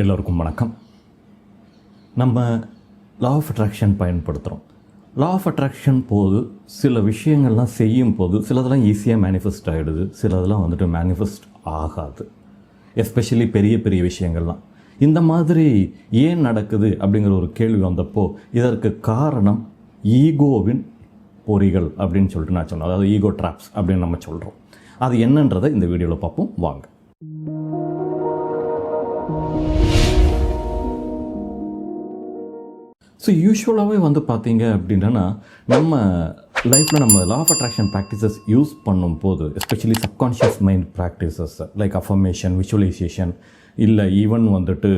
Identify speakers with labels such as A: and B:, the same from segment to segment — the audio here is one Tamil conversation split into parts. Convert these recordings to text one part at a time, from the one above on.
A: எல்லோருக்கும் வணக்கம். நம்ம லா ஆஃப் அட்ராக்ஷன் பயன்படுத்துகிறோம் லா ஆஃப் அட்ராக்ஷன் போது சில விஷயங்கள்லாம் செய்யும் போது சிலதெல்லாம் ஈஸியாக மேனிஃபெஸ்ட் ஆகிடுது சிலதெல்லாம் வந்துட்டு மேனிஃபெஸ்ட் ஆகாது. எஸ்பெஷலி பெரிய பெரிய விஷயங்கள்லாம். இந்த மாதிரி ஏன் நடக்குது அப்படிங்கிற ஒரு கேள்வி வந்தப்போ இதற்கு காரணம் ஈகோவின் பொறிகள் அப்படின்னு சொல்லிட்டு நான் சொன்னேன். அதாவது ஈகோ ட்ராப்ஸ் அப்படின்னு நம்ம சொல்கிறோம் அது என்னன்றதை இந்த வீடியோவில் பார்ப்போம். வாங்க. ஸோ யூஸ்வலாகவே வந்து பார்த்தீங்க அப்படின்னா நம்ம லைஃப்பில் நம்ம law of attraction practices use பண்ணும்போது especially subconscious mind practices like affirmation visualisation இல்லை ஈவன் வந்துட்டு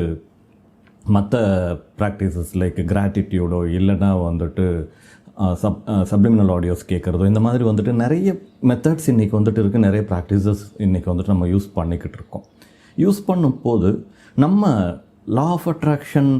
A: மற்ற ப்ராக்டிசஸ் லைக் கிராட்டிடியூடோ இல்லைன்னா வந்துட்டு சப் சப்ளிமினல் ஆடியோஸ் கேட்குறதோ இந்த மாதிரி வந்துட்டு நிறைய மெத்தட்ஸ் இன்றைக்கி வந்துட்டு இருக்குது நிறைய ப்ராக்டிசஸ் இன்றைக்கி வந்துட்டு நம்ம யூஸ் பண்ணிக்கிட்டு இருக்கோம். யூஸ் பண்ணும்போது நம்ம லா ஆஃப் அட்ராக்ஷன்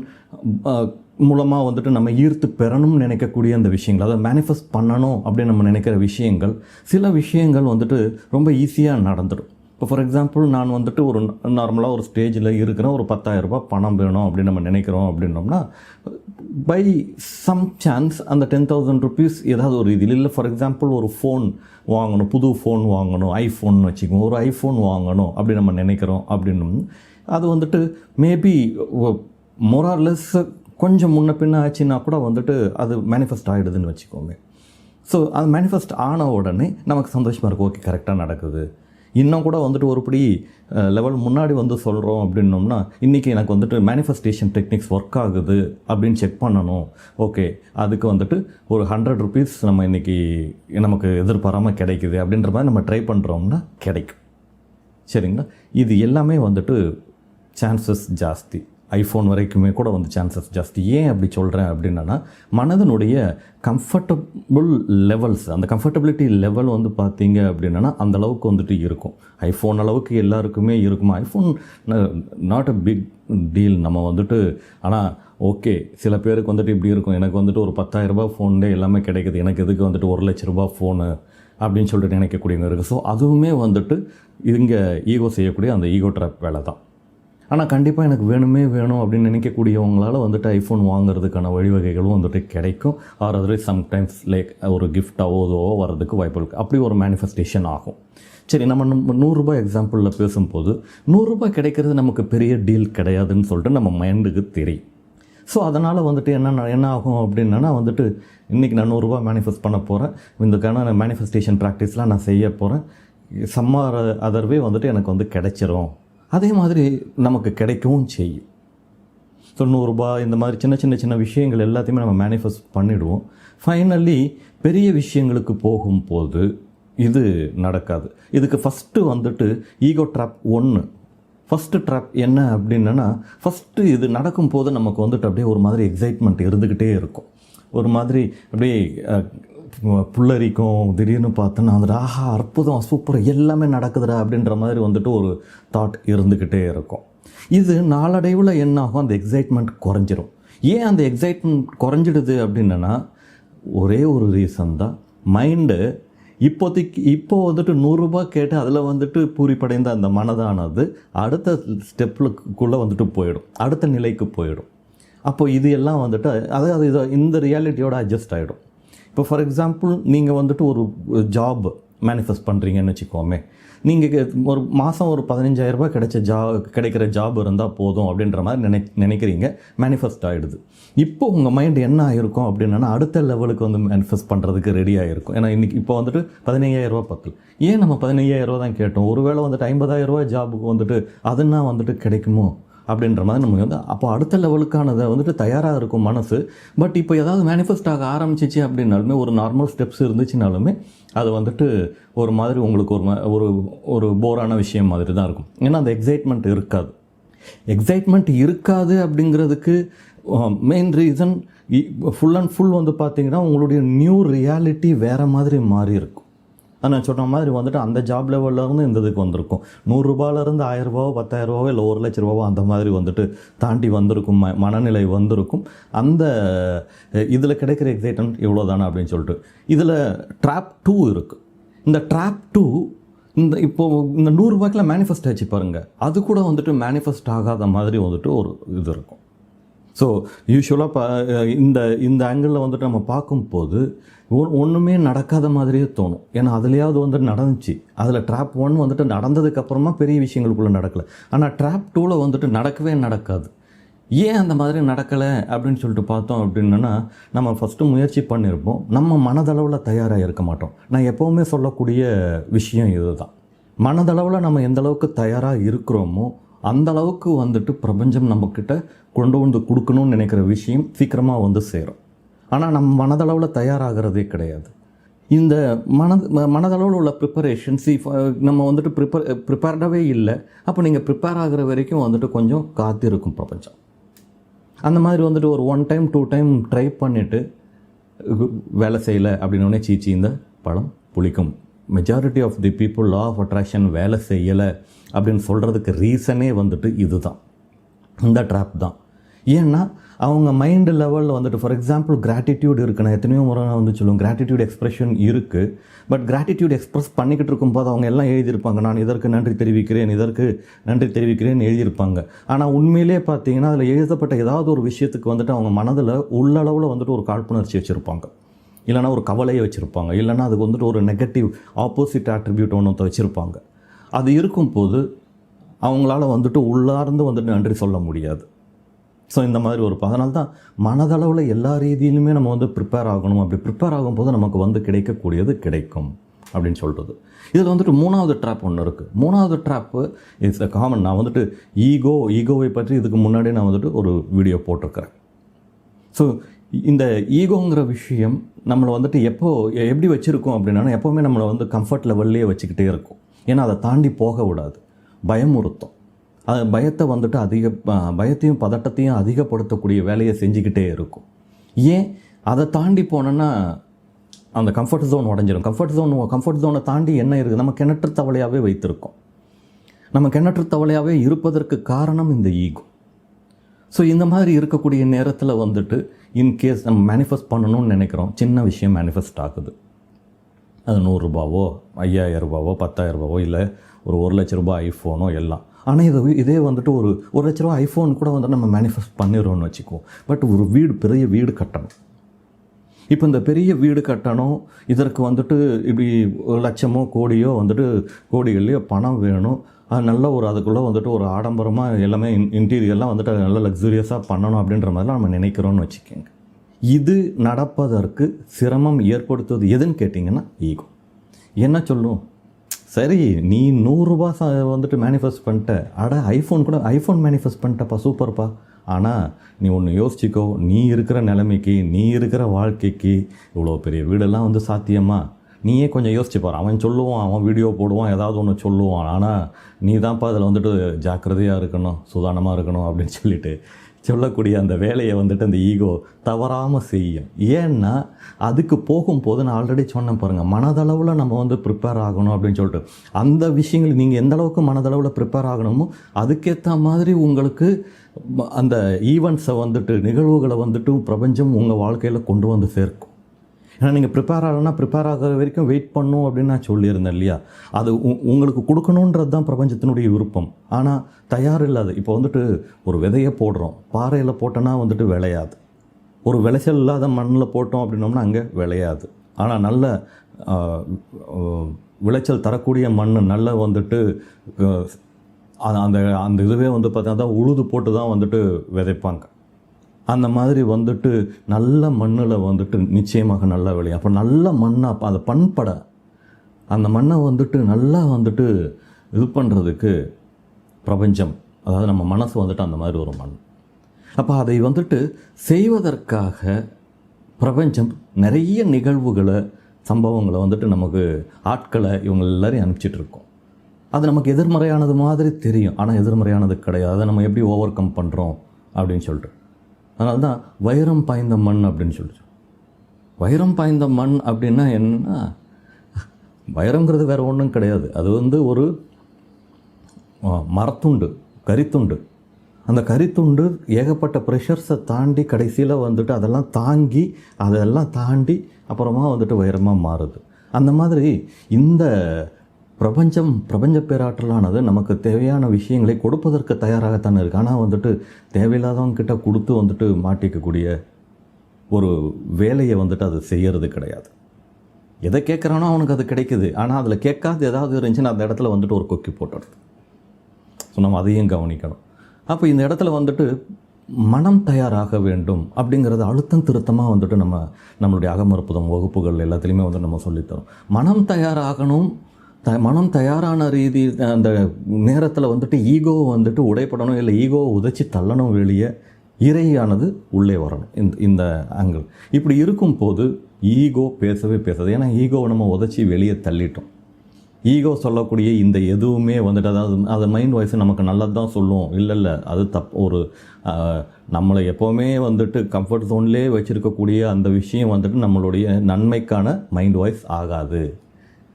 A: மூலமாக வந்துட்டு நம்ம ஈர்த்து பெறணும்னு நினைக்கக்கூடிய அந்த விஷயங்கள் அதை மேனிஃபெஸ்ட் பண்ணணும் அப்படின்னு நம்ம நினைக்கிற விஷயங்கள் சில விஷயங்கள் வந்துட்டு ரொம்ப ஈஸியாக நடந்துடும். இப்போ ஃபார் எக்ஸாம்பிள் நான் வந்துட்டு ஒரு நார்மலாக ஒரு ஸ்டேஜில் இருக்கிறேன் ஒரு 10000 ரூபாய் பணம் வேணும் அப்படின்னு நம்ம நினைக்கிறோம் அப்படின்னோம்னா பை சம் சான்ஸ் அந்த டென் தௌசண்ட் ருபீஸ் ஏதாவது ஒரு இதில் இல்லை ஃபார் எக்ஸாம்பிள் ஒரு ஃபோன் வாங்கணும் புது ஃபோன் வாங்கணும் ஐஃபோன் வச்சுக்கோங்க ஒரு ஐஃபோன் வாங்கணும் அப்படி நம்ம நினைக்கிறோம் அப்படின்னும் அது வந்துட்டு மேபி மொரார்லெஸ் uh, கொஞ்சம் முன்ன பின்ன ஆச்சுன்னா கூட வந்துட்டு அது மேனிஃபெஸ்ட் ஆகிடுதுன்னு வச்சுக்கோங்க ஸோ அது மேனிஃபெஸ்ட் ஆன உடனே நமக்கு சந்தோஷமாக இருக்கும் ஓகே கரெக்டாக நடக்குது. இன்னும் கூட வந்துட்டு ஒருபடி லெவல் முன்னாடி வந்து சொல்கிறோம் அப்படின்னோம்னா இன்றைக்கி எனக்கு வந்துட்டு மேனிஃபெஸ்டேஷன் டெக்னிக்ஸ் ஒர்க் ஆகுது அப்படின்னு செக் பண்ணணும். ஓகே அதுக்கு வந்துட்டு ஒரு ஹண்ட்ரட் ருபீஸ் நம்ம இன்றைக்கி நமக்கு எதிர்பாராமல் கிடைக்குது அப்படின்ற மாதிரி நம்ம ட்ரை பண்ணுறோம்னா கிடைக்கும். சரிங்களா? இது எல்லாமே வந்துட்டு சான்சஸ் ஜாஸ்தி. ஐஃபோன் வரைக்குமே கூட வந்து சான்சஸ் ஜாஸ்தி ஏன் அப்படி சொல்கிறேன் அப்படின்னா மனதனுடைய கம்ஃபர்டபுள் லெவல்ஸ் அந்த கம்ஃபர்டபிலிட்டி லெவல் வந்து பார்த்தீங்க அப்படின்னா அந்த அளவுக்கு வந்துட்டு இருக்கும். ஐஃபோன் அளவுக்கு எல்லாருக்குமே இருக்குமா? IPhone not a big deal நம்ம வந்துட்டு ஆனால் ஓகே சில பேருக்கு வந்துட்டு இப்படி இருக்கும். எனக்கு வந்துட்டு ஒரு பத்தாயிரரூபா ஃபோன்லேயே எல்லாமே கிடைக்குது. எனக்கு எதுக்கு வந்துட்டு ஒரு லட்ச ரூபாய் ஃபோனு அப்படின்னு சொல்லிட்டு நினைக்கக்கூடியவங்க இருக்குது ஸோ அதுவுமே வந்துட்டு இங்கே ஈகோ செய்யக்கூடிய அந்த ஈகோ ட்ராப் வேலை தான் ஆனால் கண்டிப்பாக எனக்கு வேணுமே வேணும் அப்படின்னு நினைக்கக்கூடியவங்களால் வந்துட்டு ஐஃபோன் வாங்குறதுக்கான வழிவகைகளும் வந்துட்டு கிடைக்கும். ஆர் அதர்வைஸ் சம்டைம்ஸ் லைக் ஒரு கிஃப்டாவோ இதுவோ வர்றதுக்கு வாய்ப்பு இருக்குது அப்படி ஒரு மேனிஃபெஸ்டேஷன் ஆகும். சரி நம்ம நம்ம நூறுரூபா எக்ஸாம்பிளில் பேசும்போது நூறுரூபா கிடைக்கிறது நமக்கு பெரிய டீல் கிடையாதுன்னு சொல்லிட்டு நம்ம மைண்டுக்கு தெரியும். ஸோ அதனால் வந்துட்டு என்ன என்ன ஆகும் அப்படின்னா வந்துட்டு இன்றைக்கி நான் நூறுரூபா மேனிஃபெஸ்ட் பண்ண போகிறேன் இதுக்கான மேனிஃபெஸ்டேஷன் ப்ராக்டிஸ்லாம் நான் செய்ய போகிறேன் சம்மர் அதர்வே வந்துட்டு எனக்கு வந்து கிடைச்சிரும். அதே மாதிரி நமக்கு கிடைக்கவும் செய்யும். தொண்ணூறுரூபா இந்த மாதிரி சின்ன சின்ன சின்ன விஷயங்கள் எல்லாத்தையுமே நம்ம மேனிஃபெஸ்ட் பண்ணிவிடுவோம் ஃபைனலி பெரிய விஷயங்களுக்கு போகும்போது இது நடக்காது. இதுக்கு ஃபஸ்ட்டு வந்துட்டு ஈகோ ட்ராப் ஒன்று ஃபஸ்ட்டு ட்ராப் என்ன அப்படின்னா ஃபஸ்ட்டு இது நடக்கும்போது நமக்கு வந்துட்டு அப்படியே ஒரு மாதிரி எக்ஸைட்மெண்ட் இருந்துக்கிட்டே இருக்கும். ஒரு மாதிரி அப்படியே புல்லரிக்கும் திடீர்னு பார்த்தோன்னா வந்துட்டு ஆஹா அற்புதம் சூப்பர் எல்லாமே நடக்குதுடா அப்படின்ற மாதிரி வந்துட்டு ஒரு தாட் இருந்துக்கிட்டே இருக்கும். இது நாளடைவில் என்ன ஆகும் அந்த எக்ஸைட்மெண்ட் குறைஞ்சிரும். ஏன் அந்த எக்ஸைட்மெண்ட் குறைஞ்சிடுது அப்படின்னா ஒரே ஒரு ரீசன் தான். மைண்டு இப்போதைக்கு இப்போ வந்துட்டு நூறுரூபா கேட்டு அதில் வந்துட்டு பூரிப்படைந்த அந்த மனதானது அடுத்த ஸ்டெப்புக்குள்ளே வந்துட்டு போயிடும். அடுத்த நிலைக்கு போயிடும். அப்போ இது எல்லாம் வந்துட்டு அதாவது இதை இந்த ரியாலிட்டியோட அட்ஜஸ்ட் ஆகிடும் இப்போ ஃபார் எக்ஸாம்பிள் நீங்கள் வந்துட்டு ஒரு ஜாப் மேனிஃபெஸ்ட் பண்ணுறீங்கன்னு வச்சுக்கோமே. நீங்கள் ஒரு மாதம் ஒரு பதினஞ்சாயிரரூபா கிடைச்ச ஜா கிடைக்கிற ஜாப் இருந்தால் போதும் அப்படின்ற மாதிரி நினை நினைக்கிறீங்க மேனிஃபெஸ்ட் ஆகிடுது இப்போ உங்கள் மைண்ட் என்ன ஆகிருக்கும் அப்படின்னா அடுத்த லெவலுக்கு வந்து மேனிஃபெஸ்ட் பண்ணுறதுக்கு ரெடி ஆகிருக்கும் ஏன்னா இன்றைக்கி இப்போ வந்துட்டு 15000 பத்தல. ஏன் நம்ம 15000 தான் கேட்டோம்? ஒருவேளை வந்துட்டு 50000 ரூபாய் ஜாபுக்கு வந்துட்டு அதுன்னா வந்துட்டு கிடைக்குமோ? அப்படின்ற மாதிரி நமக்கு வந்து அப்போ அடுத்த லெவலுக்கானதை வந்துட்டு தயாராக இருக்கும் மனசு. பட் இப்போ ஏதாவது மேனிஃபெஸ்ட் ஆக ஆரம்பிச்சிச்சு அப்படின்னாலுமே ஒரு நார்மல் ஸ்டெப்ஸ் இருந்துச்சுனாலுமே அது வந்துட்டு ஒரு மாதிரி உங்களுக்கு ஒரு ம- ஒரு ஒரு போரான விஷயம் மாதிரி தான் இருக்கும். ஏன்னா அந்த எக்ஸைட்மெண்ட் இருக்காது. எக்ஸைட்மெண்ட் இருக்காது அப்படிங்கிறதுக்கு main reason full and full வந்து பார்த்திங்கன்னா உங்களுடைய நியூ ரியாலிட்டி வேறு மாதிரி மாறி இருக்கும். நான் சொன்ன மாதிரி வந்துட்டு அந்த ஜாப் லெவல்லேருந்து இந்த இதுக்கு வந்திருக்கும். நூறுரூபாலேருந்து ஆயிரரூபாவோ பத்தாயிரரூபாவோ இல்லை ஒரு லட்ச ரூபாவோ அந்த மாதிரி வந்துட்டு தாண்டி வந்திருக்கும் ம மனநிலை வந்திருக்கும். அந்த இதில் கிடைக்கிற எக்ஸைட்மெண்ட் இவ்வளோ தானே அப்படின்னு சொல்லிட்டு. இதில் ட்ராப் டூ இருக்குது இந்த ட்ராப் டூ இந்த இப்போது இந்த நூறுரூபாய்க்குலாம் மேனிஃபெஸ்ட் ஆச்சு பாருங்கள் அது கூட வந்துட்டு மேனிஃபெஸ்ட் ஆகாத மாதிரி வந்துட்டு ஒரு இது இருக்கும். ஸோ யூஸ்வலாக ப இந்த இந்த ஆங்கிளில் வந்துட்டு நம்ம பார்க்கும்போது ஒ- நடக்காத மாதிரியே தோணும். ஏன்னா அதுலேயாவது வந்துட்டு நடந்துச்சு. அதில் ட்ராப் ஒன் வந்துட்டு நடந்ததுக்கப்புறமா பெரிய விஷயங்களுக்குள்ளே நடக்கலை. ஆனால் ட்ராப் டூவில் வந்துட்டு நடக்கவே நடக்காது. ஏன் அந்த மாதிரி நடக்கலை அப்படின்னு சொல்லிட்டு பார்த்தோம் அப்படின்னா நம்ம ஃபஸ்ட்டு முயற்சி பண்ணியிருப்போம் நம்ம மனதளவில் தயாராக இருக்க மாட்டோம். நான் எப்போவுமே சொல்லக்கூடிய விஷயம் இதுதான். மனதளவில் நம்ம எந்த அளவுக்கு தயாராக இருக்கிறோமோ அந்த அளவுக்கு வந்துட்டு பிரபஞ்சம் நம்மக்கிட்ட கொண்டு வந்து கொடுக்கணும்னு நினைக்கிற விஷயம் சீக்கிரமாக வந்து சேரும். ஆனால் நம்ம மனதளவில் தயாராகிறதே கிடையாது. இந்த மன மனதளவில் உள்ள ப்ரிப்பரேஷன் சி நம்ம வந்துட்டு ப்ரிப்பேர் ப்ரிப்பேர்டாகவே இல்லை. அப்போ நீங்கள் ப்ரிப்பேர் ஆகிற வரைக்கும் வந்துட்டு கொஞ்சம் காத்திருக்கும் பிரபஞ்சம். அந்த மாதிரி வந்துட்டு ஒரு one time two time try பண்ணிவிட்டு வேலை செய்யலை அப்படின்னோடனே சீச்சி இந்த படம் புளிக்கும். Majority of the people law of attraction வேலை செய்யலை. அப்படின்னு சொல்கிறதுக்கு ரீசனே வந்துட்டு இதுதான். இந்த ட்ராப் தான். ஏன்னா அவங்க மைண்டு லெவலில் வந்துட்டு ஃபார் எக்ஸாம்பிள் கிராட்டிடியூட் இருக்கு நான் எத்தனையோ முறை நான் வந்து சொல்லுவேன் கிராட்டிடியூட் எக்ஸ்பிரஷன் இருக்குது பட் கிராட்டிடியூட் எக்ஸ்பிரஸ் பண்ணிக்கிட்டு இருக்கும்போது அவங்க எல்லாம் எழுதியிருப்பாங்க நான் இதற்கு நன்றி தெரிவிக்கிறேன் இதற்கு நன்றி தெரிவிக்கிறேன் எழுதியிருப்பாங்க. ஆனால் உண்மையிலே பார்த்தீங்கன்னா அதில் எழுதப்பட்ட ஏதாவது ஒரு விஷயத்துக்கு வந்துட்டு அவங்க மனதில் உள்ளளவில் வந்துட்டு ஒரு காழ்ப்புணர்ச்சி வச்சுருப்பாங்க. இல்லைனா ஒரு கவலையை வச்சுருப்பாங்க. இல்லைனா அதுக்கு வந்துட்டு ஒரு நெகட்டிவ் ஆப்போசிட் ஆட்ரிபியூட் ஒன்று வச்சுருப்பாங்க. அது இருக்கும்போது அவங்களால வந்துட்டு உள்ளார்ந்து வந்துட்டு நன்றி சொல்ல முடியாது. ஸோ இந்த மாதிரி ஒரு அதனால தான் மனதளவில் எல்லா ரீதியிலுமே நம்ம வந்து ப்ரிப்பேர் ஆகணும். அப்படி ப்ரிப்பேர் ஆகும்போது நமக்கு வந்து கிடைக்கக்கூடியது கிடைக்கும் அப்படின்னு சொல்கிறது இதில் வந்துட்டு மூணாவது ட்ராப் ஒன்று இருக்குது மூணாவது ட்ராப்பு இட்ஸ் அ காமன் நான் வந்துட்டு ஈகோ ஈகோவை பற்றி இதுக்கு முன்னாடி நான் வந்துட்டு ஒரு வீடியோ போட்டிருக்கிறேன். ஸோ இந்த ஈகோங்கிற விஷயம் நம்மளை வந்துட்டு எப்போ எப்படி வச்சுருக்கோம் அப்படின்னா எப்போவுமே நம்மளை வந்து கம்ஃபர்ட் லெவல்லையே வச்சுக்கிட்டே இருக்கும். ஏன்னா அதை தாண்டி போக விடாது பயமுறுத்தும் அது பயத்தை வந்துட்டு அதிக பயத்தையும் பதட்டத்தையும் அதிகப்படுத்தக்கூடிய வேலையை செஞ்சுக்கிட்டே இருக்கும். ஏன்? அதை தாண்டி போனோன்னா அந்த கம்ஃபர்ட் ஜோன் உடஞ்சிடும் கம்ஃபர்ட் ஜோன் கம்ஃபர்ட் ஜோனை தாண்டி என்ன இருக்குது நம்ம கிணற்று தவளையாகவே வைத்திருக்கோம். நம்ம கிணற்று தவளையாகவே இருப்பதற்கு காரணம் இந்த ஈகோ ஸோ இந்த மாதிரி இருக்கக்கூடிய நேரத்தில் வந்துட்டு இன்கேஸ் நம்ம மேனிஃபெஸ்ட் பண்ணணும்னு நினைக்கிறோம் சின்ன விஷயம் மேனிஃபெஸ்ட் ஆகுது. அது நூறுரூபாவோ ஐயாயிரம் ரூபாவோ பத்தாயிரம் ரூபாவோ இல்லை ஒரு ஒரு லட்ச ரூபாய் ஐஃபோனோ எல்லாம். ஆனால் இது இதே வந்துட்டு ஒரு ஒரு லட்ச ரூபா ஐஃபோன் கூட வந்துட்டு நம்ம மேனிஃபெஸ்ட் பண்ணிடுறோம்னு வச்சுக்குவோம். பட் ஒரு வீடு பெரிய வீடு கட்டணும். இப்போ இந்த பெரிய வீடு கட்டணும் இதற்கு வந்துட்டு இப்படி ஒரு லட்சமோ கோடியோ வந்துட்டு கோடிகள்லையோ பணம் வேணும். அது நல்ல ஒரு அதுக்குள்ளே வந்துட்டு ஒரு ஆடம்பரமாக எல்லாமே இன் இன்டீரியர்லாம் வந்துட்டு நல்ல லக்ஸூரியஸாக பண்ணணும் அப்படின்ற மாதிரிலாம் நம்ம நினைக்கிறோன்னு வச்சுக்கோங்க. இது நடப்பதற்கு சிரமம் ஏற்படுத்துவது எதுன்னு கேட்டிங்கன்னா ஈகோ என்ன சொல்லும்? சரி நீ நூறுரூபா ச வந்துட்டு மேனிஃபெஸ்ட் பண்ணிட்ட. அட ஐஃபோன் கூட ஐஃபோன் மேனிஃபெஸ்ட் பண்ணிட்டப்பா சூப்பர்ப்பா ஆனால் நீ ஒன்று யோசிச்சுக்கோ. நீ இருக்கிற நிலைமைக்கு நீ இருக்கிற வாழ்க்கைக்கு இவ்வளோ பெரிய வீடெல்லாம் வந்து சாத்தியமா? நீயே கொஞ்சம் யோசிச்சு பாரு. அவன் சொல்லுவான் அவன் வீடியோ போடுவான் ஏதாவது ஒன்று சொல்லுவான். ஆனால் நீ தான்ப்பா அதில் வந்துட்டு ஜாக்கிரதையாக இருக்கணும் சுதானமாக இருக்கணும் அப்படின்னு சொல்லிட்டு சொல்லக்கூடிய அந்த வேலையை வந்துட்டு அந்த ஈகோ தவறாமல் செய்யும். ஏன்னா அதுக்கு போகும்போது நான் ஆல்ரெடி சொன்னேன் பாருங்கள் மனதளவில் நம்ம வந்து ப்ரிப்பேர் ஆகணும் அப்படின்னு சொல்லிட்டு. அந்த விஷயங்கள் நீங்கள் எந்த அளவுக்கு மனதளவில் ப்ரிப்பேர் ஆகணுமோ அதுக்கேற்ற மாதிரி உங்களுக்கு அந்த ஈவெண்ட்ஸை வந்துட்டு நிகழ்வுகளை வந்துட்டு பிரபஞ்சம் உங்கள் வாழ்க்கையில் கொண்டு வந்து சேர்க்கும். ஏன்னா நீங்கள் ப்ரிப்பேர் ஆகலைன்னா ப்ரிப்பேர் ஆகிற வரைக்கும் வெயிட் பண்ணும் அப்படின்னு நான் சொல்லியிருந்தேன் இல்லையா? அது உ- உங்களுக்கு கொடுக்கணுன்றது தான் பிரபஞ்சத்தினுடைய விருப்பம். ஆனால் தயார் இல்லாத இப்போ வந்துட்டு ஒரு விதையை போடுறோம். பாறையில் போட்டோன்னா வந்துட்டு விளையாது. ஒரு விளைச்சல் இல்லாத மண்ணில் போட்டோம் அப்படின்னோம்னா அங்கே விளையாது. ஆனால் நல்ல விளைச்சல் தரக்கூடிய மண் நல்ல வந்துட்டு அந்த- அந்த இதுவே வந்து பார்த்தீங்கன்னா உழுது போட்டு தான் வந்துட்டு விதைப்பாங்க. அந்த மாதிரி வந்துட்டு நல்ல மண்ணில் வந்துட்டு நிச்சயமாக நல்லா விளையும். அப்போ நல்ல மண்ணாக அப்போ அந்த பண்பட அந்த மண்ணை வந்துட்டு நல்லா வந்துட்டு இது பண்ணுறதுக்கு பிரபஞ்சம் அதாவது நம்ம மனசு வந்துட்டு அந்த மாதிரி ஒரு மண். அப்போ அதை வந்துட்டு செய்வதற்காக பிரபஞ்சம் நிறைய நிகழ்வுகளை சம்பவங்களை வந்துட்டு நமக்கு ஆட்களை இவங்க எல்லாரையும் அனுப்பிச்சிட்ருக்கோம் அது நமக்கு எதிர்மறையானது மாதிரி தெரியும். ஆனால் எதிர்மறையானது கிடையாது. அதை நம்ம எப்படி ஓவர் கம் பண்ணுறோம் அப்படின்னு சொல்லிட்டு. அதனால தான் வைரம் பாய்ந்த மண் அப்படின்னு சொல்லிட்டு. வைரம் பாய்ந்த மண் அப்படின்னா என்னன்னா வைரங்கிறது வேறு ஒன்றும் கிடையாது. அது வந்து ஒரு மரத்துண்டு கரித்துண்டு. அந்த கரித்துண்டு ஏகப்பட்ட ப்ரெஷர்ஸை தாண்டி கடைசியில் வந்துட்டு அதெல்லாம் தாங்கி அதெல்லாம் தாண்டி அப்புறமா வந்துட்டு வைரமாக மாறுது. அந்த மாதிரி இந்த பிரபஞ்சம் பிரபஞ்ச பேராற்றலானது நமக்கு தேவையான விஷயங்களை கொடுப்பதற்கு தயாராகத்தான் இருக்குது ஆனால் வந்துட்டு தேவையில்லாதவங்கிட்ட கொடுத்து வந்துட்டு மாட்டிக்கக்கூடிய ஒரு வேலையை வந்துட்டு அது செய்கிறது கிடையாது. எதை கேட்குறானோ அவனுக்கு அது கிடைக்குது. ஆனால் அதில் கேட்காது ஏதாவது இருந்துச்சுன்னா அந்த இடத்துல வந்துட்டு ஒரு கொக்கி போட்டுடுது. ஸோ நம்ம அதையும் கவனிக்கணும். அப்போ இந்த இடத்துல வந்துட்டு மனம் தயாராக வேண்டும் அப்படிங்கிறது அழுத்தம் திருத்தமாக வந்துட்டு நம்ம நம்மளுடைய அகமறுப்புதம் வகுப்புகள் எல்லாத்துலேயுமே வந்து நம்ம சொல்லித்தரோம். மனம் தயாராகணும் த மனம் தயாரான ரீதி அந்த நேரத்தில் வந்துட்டு ஈகோவை வந்துட்டு உடைப்படணும் இல்லை ஈகோவை உதைச்சி தள்ளணும் வெளியே இறையானது உள்ளே வரணும் இந்த இந்த ஆங்கிள் இப்படி இருக்கும்போது ஈகோ பேசவே பேசாது. ஏன்னா ஈகோவை நம்ம உதைச்சி வெளியே தள்ளிட்டோம். ஈகோ சொல்லக்கூடிய இந்த எதுவுமே வந்துட்டு அதாவது அது மைண்ட் வாய்ஸ் நமக்கு நல்லது தான் சொல்லும். இல்லை இல்லை அது தப் ஒரு நம்மளை எப்போவுமே வந்துட்டு கம்ஃபர்ட் ஜோன்லேயே வச்சுருக்கக்கூடிய அந்த விஷயம் வந்துட்டு நம்மளுடைய நன்மைக்கான மைண்ட் வாய்ஸ் ஆகாது.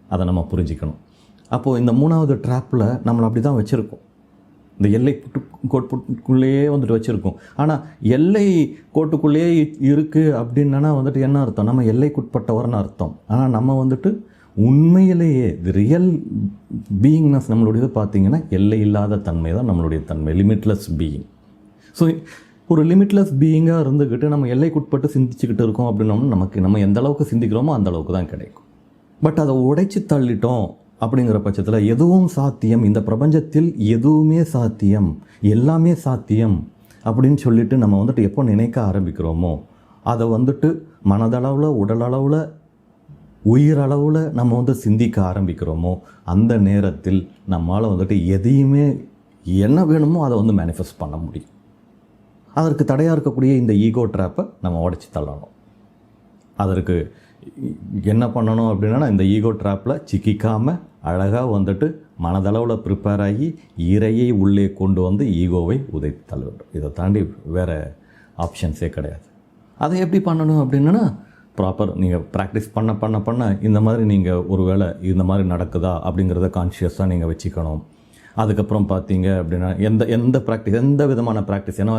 A: அதை நம்ம புரிஞ்சுக்கணும். அப்போது இந்த மூணாவது ட்ராப்பில் நம்மளை அப்படி தான் வச்சுருக்கோம். இந்த எல்லை கோட்டு- கோட்டுக்குள்ளேயே வந்துட்டு வச்சுருக்கோம். ஆனால் எல்லை கோட்டுக்குள்ளேயே இருக்குது அப்படின்னா வந்துட்டு என்ன அர்த்தம்? நம்ம எல்லைக்குட்பட்டவர்னு அர்த்தம். ஆனால் நம்ம வந்துட்டு உண்மையிலேயே ரியல் பீயிங்னஸ் நம்மளுடையது பார்த்தீங்கன்னா எல்லை இல்லாத தன்மை தான் நம்மளுடைய தன்மை லிமிட்லெஸ் பீயிங் ஸோ ஒரு லிமிட்லெஸ் பீயிங்காக இருந்துக்கிட்டு நம்ம எல்லைக்குட்பட்டு சிந்திச்சுக்கிட்டு இருக்கோம் அப்படின்னோம்னா நமக்கு நம்ம எந்த அளவுக்கு சிந்திக்கிறோமோ அந்த அளவுக்கு தான் கிடைக்கும். பட் அதை உடைச்சி தள்ளிட்டோம் அப்படிங்கிற பட்சத்தில் எதுவும் சாத்தியம் இந்த பிரபஞ்சத்தில் எதுவுமே சாத்தியம் எல்லாமே சாத்தியம் அப்படின்னு சொல்லிட்டு நம்ம வந்துட்டு எப்போ நினைக்க ஆரம்பிக்கிறோமோ அதை வந்துட்டு மனதளவில் உடலளவில் உயிரளவில் நம்ம வந்து சிந்திக்க ஆரம்பிக்கிறோமோ அந்த நேரத்தில் நம்மளால் வந்துட்டு எதையுமே என்ன வேணுமோ அதை வந்து மேனிஃபெஸ்ட் பண்ண முடியும். அதற்கு தடையாக இருக்கக்கூடிய இந்த ஈகோ ட்ராப்பை நம்ம உடைச்சி தள்ளணும். அதற்கு என்ன பண்ணணும் அப்படின்னா இந்த ஈகோ ட்ராப்பில் சிக்கிக்காமல் அழகாக வந்துட்டு மனதளவில் ப்ரிப்பேர் ஆகி இறையை உள்ளே கொண்டு வந்து ஈகோவை உதைத்து தள்ள வேண்டும். இதை தாண்டி வேறு ஆப்ஷன்ஸே கிடையாது. அதை எப்படி பண்ணணும் அப்படின்னா ப்ராப்பர் நீங்கள் ப்ராக்டிஸ் பண்ண பண்ண பண்ண இந்த மாதிரி நீங்கள் ஒரு வேளை இந்த மாதிரி நடக்குதா அப்படிங்கிறத கான்ஷியஸாக நீங்கள் வச்சுக்கணும். அதுக்கப்புறம் பார்த்தீங்க அப்படின்னா எந்த எந்த ப்ராக்டிஸ் எந்த விதமான ப்ராக்டிஸ் ஏன்னா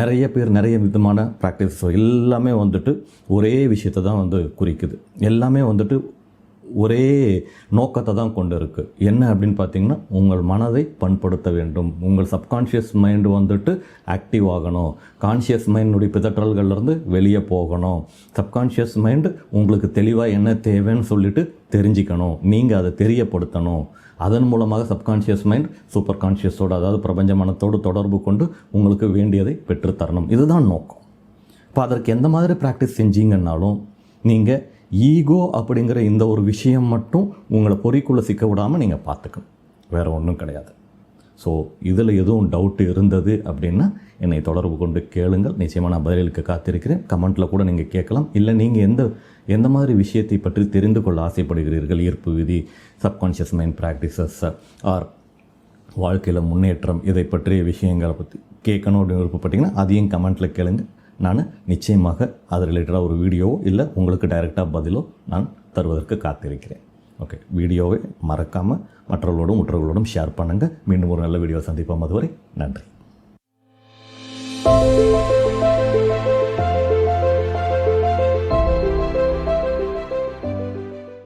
A: நிறைய பேர் நிறைய விதமான ப்ராக்டிஸ் எல்லாமே வந்துட்டு ஒரே விஷயத்தை தான் வந்து குறிக்குது. எல்லாமே வந்துட்டு ஒரே நோக்கத்தை தான் கொண்டு இருக்குது என்ன அப்படின்னு பார்த்தீங்கன்னா உங்கள் மனதை பண்படுத்த வேண்டும். உங்கள் சப்கான்ஷியஸ் மைண்டு வந்துட்டு ஆக்டிவ் ஆகணும். கான்ஷியஸ் மைண்டுடைய பிதற்றல்கள்லேருந்து வெளியே போகணும். சப்கான்ஷியஸ் மைண்டு உங்களுக்கு தெளிவாக என்ன தேவைன்னு சொல்லிட்டு தெரிஞ்சுக்கணும். நீங்கள் அதை தெரியப்படுத்தணும். அதன் மூலமாக சப்கான்ஷியஸ் மைண்ட் சூப்பர் கான்ஷியஸோடு அதாவது பிரபஞ்ச மனத்தோடு தொடர்பு கொண்டு உங்களுக்கு வேண்டியதை பெற்றுத்தரணும். இதுதான் நோக்கம். இப்போ அதற்கு எந்த மாதிரி ப்ராக்டிஸ் செஞ்சீங்கன்னாலும் நீங்கள் ஈகோ அப்படிங்கிற இந்த ஒரு விஷயம் மட்டும் உங்களை பொறிக்குள்ளே சிக்க விடாமல் நீங்கள் பார்த்துக்கணும் வேறு ஒன்றும் கிடையாது. ஸோ இதில் எதுவும் டவுட் இருந்தது அப்படின்னா என்னை தொடர்பு கொண்டு கேளுங்கள். நிச்சயமாக நான் பதிலுக்கு காத்திருக்கிறேன். கமெண்ட்டில் கூட நீங்கள் கேட்கலாம். இல்லை நீங்கள் எந்த எந்த மாதிரி விஷயத்தை பற்றி தெரிந்து கொள்ள ஆசைப்படுகிறீர்கள்? ஈர்ப்பு விதி சப்கான்ஷியஸ் மைண்ட் ப்ராக்டிசஸ் ஆர் வாழ்க்கையில் முன்னேற்றம் இதை பற்றிய விஷயங்களை பற்றி கேட்கணும் அப்படின்னு விருப்பப்பட்டிங்கன்னா அதையும் கமெண்ட்டில் கேளுங்க. நான் நிச்சயமாக அது ரிலேட்டடாக ஒரு வீடியோவோ இல்லை உங்களுக்கு டைரெக்டாக பதிலோ நான் தருவதற்கு காத்திருக்கிறேன். ஓகே வீடியோவை மறக்காமல் மற்றவர்களோடும் உற்றவர்களோடும் ஷேர் பண்ணுங்கள் மீண்டும் ஒரு நல்ல வீடியோ சந்திப்போம். அதுவரை நன்றி.